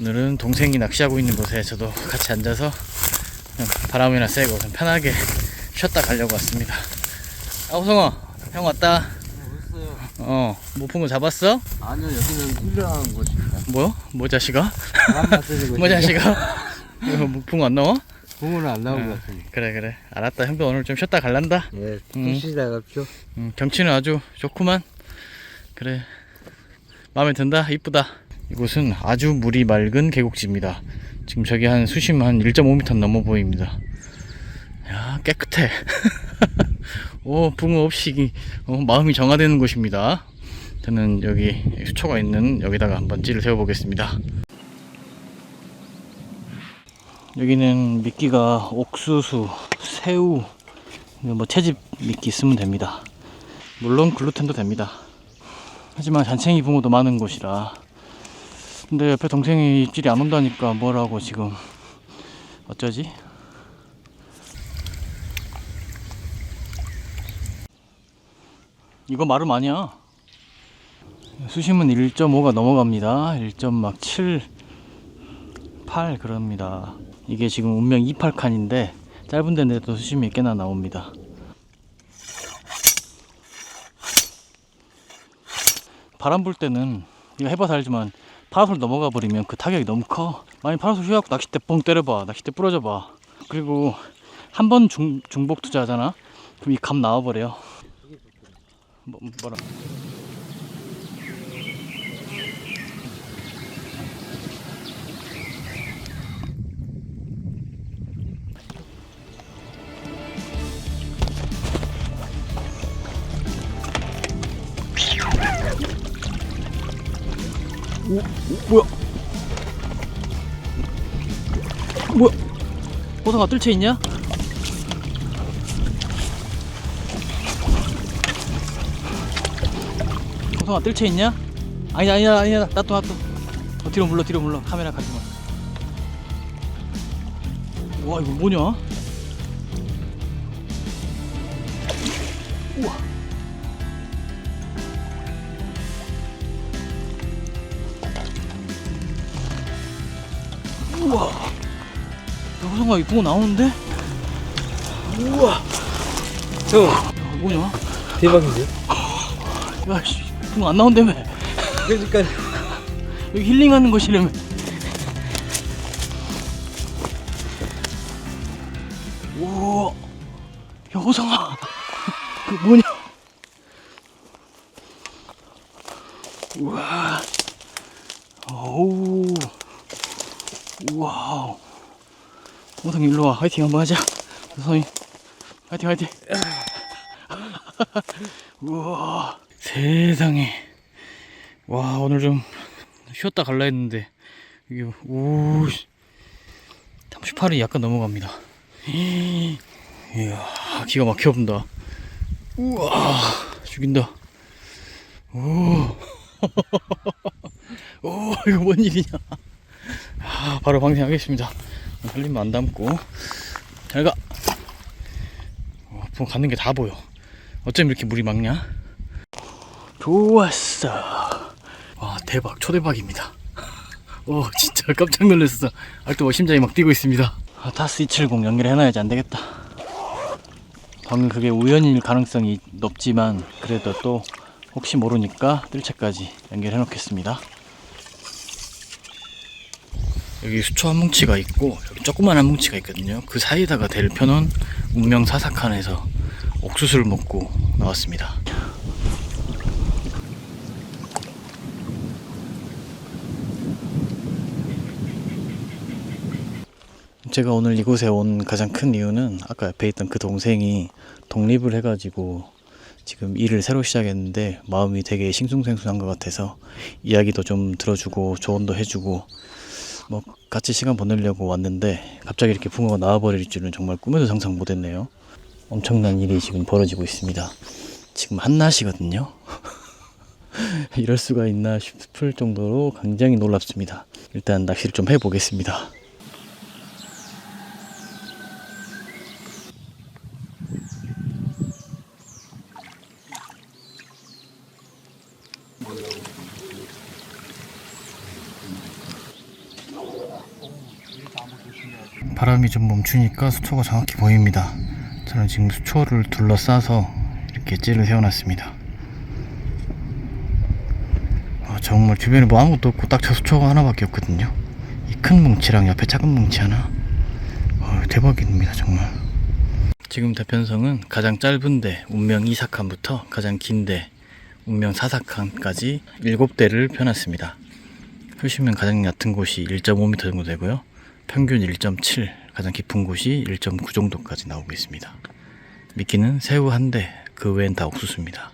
오늘은 동생이 낚시하고 있는 곳에 저도 같이 앉아서 바람이나 쐬고 좀 편하게 쉬었다 가려고 왔습니다. 아, 호성아, 형 왔다. 어, 못푼거 잡았어? 아니요, 여기는 훌륭한 곳입니다. 뭐? 뭐 자식아? 뭐 자식아? 이거 못푼 거안 나와? 공은 안 나온 어. 것 같습니다. 그래 그래 알았다 형도 오늘 좀 쉬었다 갈란다 예, 음. 푹쉬다 갑죠. 음, 경치는 아주 좋구만 그래 마음에 든다 이쁘다 이곳은 아주 물이 맑은 계곡지입니다 지금 저기 한 수심 한 1.5m 넘어 보입니다 야 깨끗해 오 붕어 없이 어, 마음이 정화되는 곳입니다 저는 여기 수초가 있는 여기다가 한번 찌를 세워 보겠습니다 여기는 미끼가 옥수수, 새우, 뭐 채집 미끼 쓰면 됩니다. 물론 글루텐도 됩니다. 하지만 잔챙이 붕어도 많은 곳이라. 근데 옆에 동생이 입질이 안 온다니까 뭐라고 지금 어쩌지? 이거 마름 아니야. 수심은 1.5가 넘어갑니다. 1.7, 8 그럽니다. 이게 지금 운명 28칸인데 짧은 데인데도 수심이 꽤나 나옵니다. 바람 불 때는 이거 해봐서 알지만 파라솔 넘어가 버리면 그 타격이 너무 커. 많이 파라솔 휘어갖고 낚싯대 뻥 때려봐. 낚싯대 부러져봐. 그리고 한 번 중복 투자하잖아. 그럼 이 감 나와버려. 뭐, 뭐라? 호성아 뜰채 있냐? 호성아 뜰채 있냐? 아니다 아니다 아니다 놔둬 놔둬 어, 뒤로 물러 뒤로 물러 카메라 가지마 와 이거 뭐냐? 우와 우와 야, 호성아 이 붕어 나오는데? 우와. 형, 야, 뭐냐? 대박인데? 야씨 붕어 안 나온다며. 그러니까. 여기 힐링하는 곳이라며 우와. 야 호성아. 그 뭐냐? 우와. 오우. 우와 호성 일로 와. 화이팅 한번 하자. 호성이. 화이팅 화이팅. 우와. 세상에. 와 오늘 좀 쉬었다 갈라 했는데. 이게 오 38이 약간 넘어갑니다. 이야 기가 막혀 본다. 우와 죽인다. 오, 오 이거 뭔 일이냐. 아, 바로 방생하겠습니다 흘리면 안 담고. 잘가. 어, 붕어 가는 게 다 보여. 어쩜 이렇게 물이 막냐? 좋았어. 와 대박. 초대박입니다. 오 진짜 깜짝 놀랐어. 아직도 뭐 심장이 막 뛰고 있습니다. 아, 타스 270 연결해놔야지 안 되겠다. 방금 그게 우연일 가능성이 높지만 그래도 또 혹시 모르니까 뜰채까지 연결해 놓겠습니다 여기 수초 한 뭉치가 있고 여기 조그만 한 뭉치가 있거든요. 그 사이에다가 대를 펴놓은 운명 사사칸에서 옥수수를 먹고 나왔습니다. 제가 오늘 이곳에 온 가장 큰 이유는 아까 옆에 있던 그 동생이 독립을 해가지고 지금 일을 새로 시작했는데 마음이 되게 싱숭생숭한 것 같아서 이야기도 좀 들어주고 조언도 해주고 뭐 같이 시간 보내려고 왔는데 갑자기 이렇게 붕어가 나와버릴 줄은 정말 꿈에도 상상 못했네요. 엄청난 일이 지금 벌어지고 있습니다. 지금 한낮이거든요. 이럴 수가 있나 싶을 정도로 굉장히 놀랍습니다. 일단 낚시를 좀 해보겠습니다. 바람이 좀 멈추니까 수초가 정확히 보입니다. 저는 지금 수초를 둘러싸서 이렇게 찌를 세워놨습니다. 아, 정말 주변에 뭐 아무것도 없고 딱 저 수초가 하나밖에 없거든요. 이 큰 뭉치랑 옆에 작은 뭉치 하나. 어, 대박입니다 정말. 지금 대편성은 가장 짧은데 운명 2사칸부터 가장 긴데 운명 4사칸까지 7대를 펴놨습니다. 표시면 가장 얕은 곳이 1.5m 정도 되고요. 평균 1.7, 가장 깊은 곳이 1.9 정도까지 나오고 있습니다. 미끼는 새우 한 대, 그 외엔 다 옥수수입니다.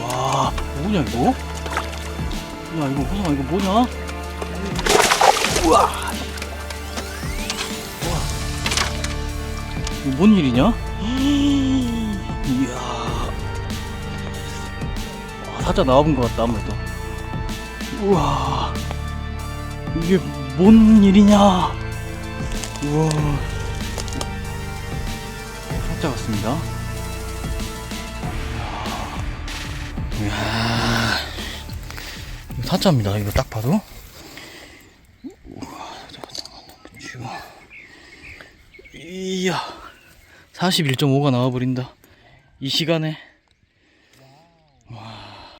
와, 뭐냐 이거? 야, 이거 호성아 이거 뭐냐? 우와. 우와. 이거 뭔 일이냐? 이야. 와, 살짝 나와본 것 같다 아무래도. 우와. 이게 뭔 일이냐? 우와. 살짝 왔습니다. 이야, 이거 타짜입니다. 이거 딱 봐도. 이야, 41.5가 나와버린다. 이 시간에. 와.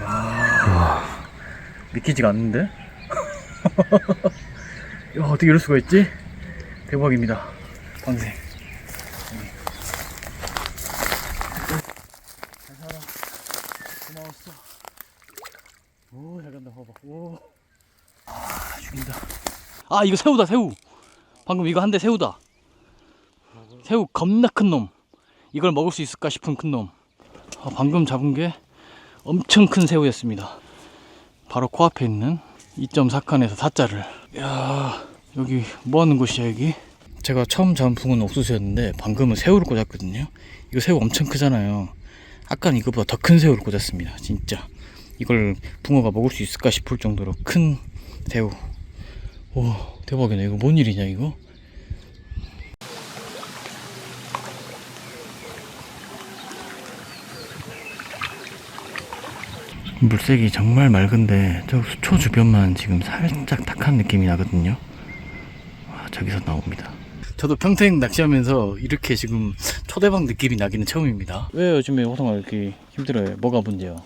와. 믿기지가 않는데? 야, 어떻게 이럴 수가 있지? 대박입니다. 방생. 잘 살아. 고마웠어. 오, 잘 간다. 봐봐. 오. 아, 죽인다. 아, 이거 새우다, 새우. 방금 이거 한 대 새우다. 새우 겁나 큰 놈. 이걸 먹을 수 있을까 싶은 큰 놈. 아, 방금 잡은 게 엄청 큰 새우였습니다. 바로 코앞에 있는 2.4칸에서 4자를. 야, 여기 뭐 하는 곳이야, 여기? 제가 처음 잡은 붕어는 옥수수였는데 방금은 새우를 꽂았거든요. 이거 새우 엄청 크잖아요. 아까는 이거보다 더 큰 새우를 꽂았습니다. 진짜. 이걸 붕어가 먹을 수 있을까 싶을 정도로 큰 새우. 오, 대박이네. 이거 뭔 일이냐, 이거? 물색이 정말 맑은데 저 수초 주변만 지금 살짝 탁한 느낌이 나거든요. 와, 저기서 나옵니다. 저도 평생 낚시하면서 이렇게 지금 초대박 느낌이 나기는 처음입니다. 왜 요즘에 호성아 이렇게 힘들어요? 뭐가 문제요?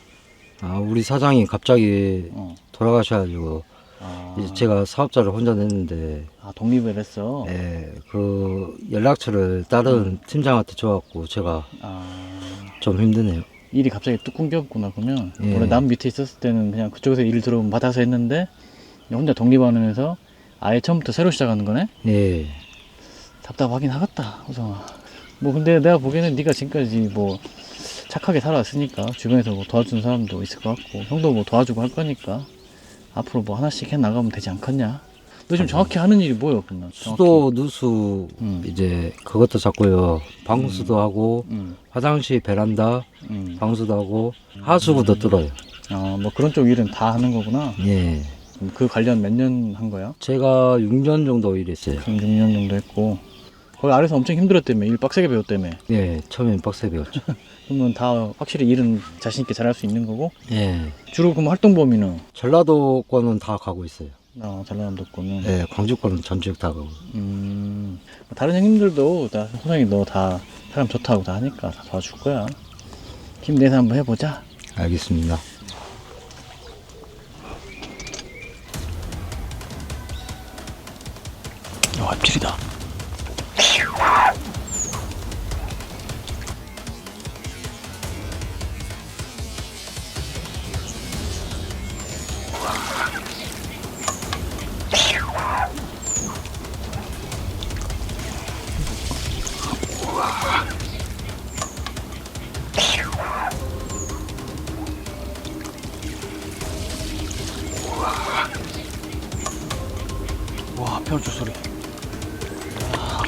아 우리 사장이 갑자기 어. 돌아가셔가지고 아, 이제 제가 사업자를 혼자 냈는데 아 독립을 했어. 예, 그 연락처를 다른 팀장한테 줘갖고 제가 아, 좀 힘드네요. 일이 갑자기 뚝 끊겼구나 그러면 예. 원래 남 밑에 있었을 때는 그냥 그쪽에서 일 들어오면 받아서 했는데 혼자 독립하면서 아예 처음부터 새로 시작하는 거네? 예, 답답하긴 하겠다 호성아 뭐 근데 내가 보기에는 네가 지금까지 뭐 착하게 살아왔으니까 주변에서 뭐 도와주는 사람도 있을 것 같고 형도 뭐 도와주고 할 거니까 앞으로 뭐 하나씩 해 나가면 되지 않겠냐 너 지금 정확히 하는 일이 뭐예요 그러면? 수도 누수 음. 이제 그것도 잡고요. 방수도 하고 음, 화장실 베란다 음. 방수도 하고 하수구도 뚫어요. 아 뭐 그런 쪽 일은 다 하는 거구나 예, 그럼 그 관련 몇 년 한 거야? 제가 6년 정도 일했어요. 지금 6년 정도 했고 거기 아래서 엄청 힘들었다며 일 빡세게 배웠다며 예, 처음엔 빡세 배웠죠. 그러면 다 확실히 일은 자신 있게 잘할 수 있는 거고 예, 주로 그럼 활동 범위는 전라도권은 다 가고 있어요. 아, 전라남도 거는 예, 광주권은 전직 다 가고. 음, 다른 형님들도 다 호성이 너 다 사람 좋다고 다 하니까 다 도와줄 거야. 힘내서 한번 해보자. 알겠습니다. 어, 합질이다. 와, 편집 소리. 와,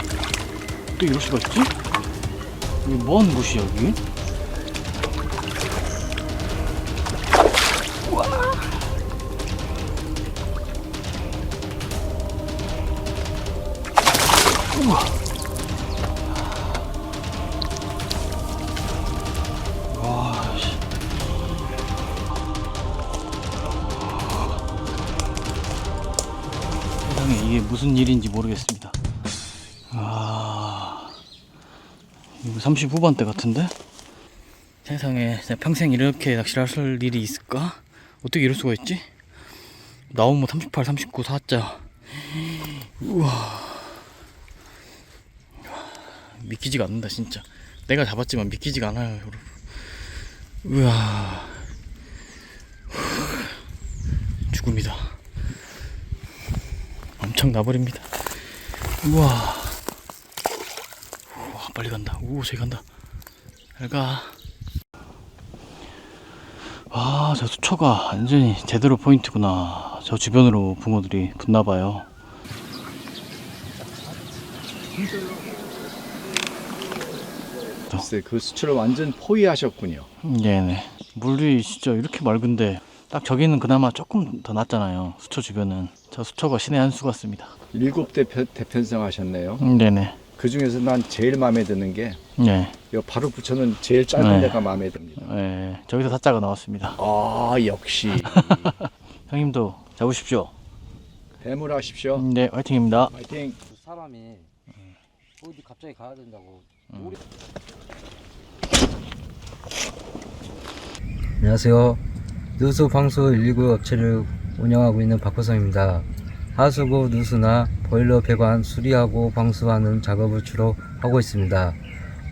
또 이럴 수가 있지? 여기 뭐 하는 곳이야, 여기? 무슨 일인지 모르겠습니다. 아, 이거 30 후반대 같은데? 세상에 평생 이렇게 낚시를 할 일이 있을까? 어떻게 이럴 수가 있지? 나오면 38, 39, 4자. 우와. 믿기지가 않는다 진짜. 내가 잡았지만 믿기지가 않아요 여러분. 우와. 죽음이다. 엄청 나버립니다. 우와. 우와, 빨리 간다. 오, 저기 간다. 잘 가. 와, 저 수초가 완전히 제대로 포인트구나. 저 주변으로 붕어들이 붙나봐요. 글쎄 그 수출을 완전 포위하셨군요. 네네. 물이 진짜 이렇게 맑은데, 딱 저기는 그나마 조금 더 낫잖아요. 수초 주변은. 저 수초가 신의 한 수 같습니다. 일곱 대 편- 대편성 하셨네요. 음, 네네. 그 중에서 난 제일 마음에 드는 게 네. 이 바로 붙여놓은 제일 짧은 네. 데가 마음에 듭니다. 네. 저기서 사자가 나왔습니다. 아 역시 형님도 잡으십시오. 뱀을 하십시오. 네, 화이팅입니다. 파이팅. 그 사람이 어디 갑자기 가야 된다고 안녕하세요 누수 방수 119 업체를 운영하고 있는 박호성입니다. 하수구 누수나 보일러 배관 수리하고 방수하는 작업을 주로 하고 있습니다.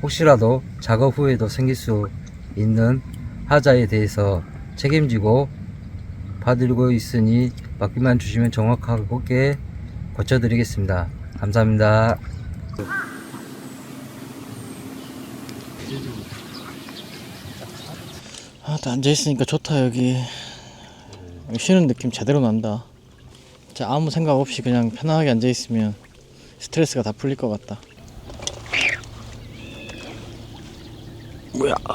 혹시라도 작업 후에도 생길 수 있는 하자에 대해서 책임지고 봐드리고 있으니 맡기만 주시면 정확하게 고쳐드리겠습니다. 감사합니다 아, 또 앉아있으니까 좋다, 여기. 쉬는 느낌 제대로 난다. 진짜 아무 생각 없이 그냥 편안하게 앉아있으면 스트레스가 다 풀릴 것 같다. 뭐야.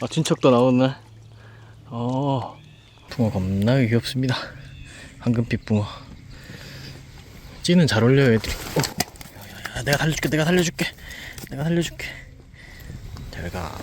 아, 친척도 나오네. 어, 붕어 겁나 귀엽습니다. 황금빛 붕어. 찌는 잘 어울려요, 애들이. 어, 내가 살려줄게, 내가 살려줄게. 내가 살려줄게. 잘 가.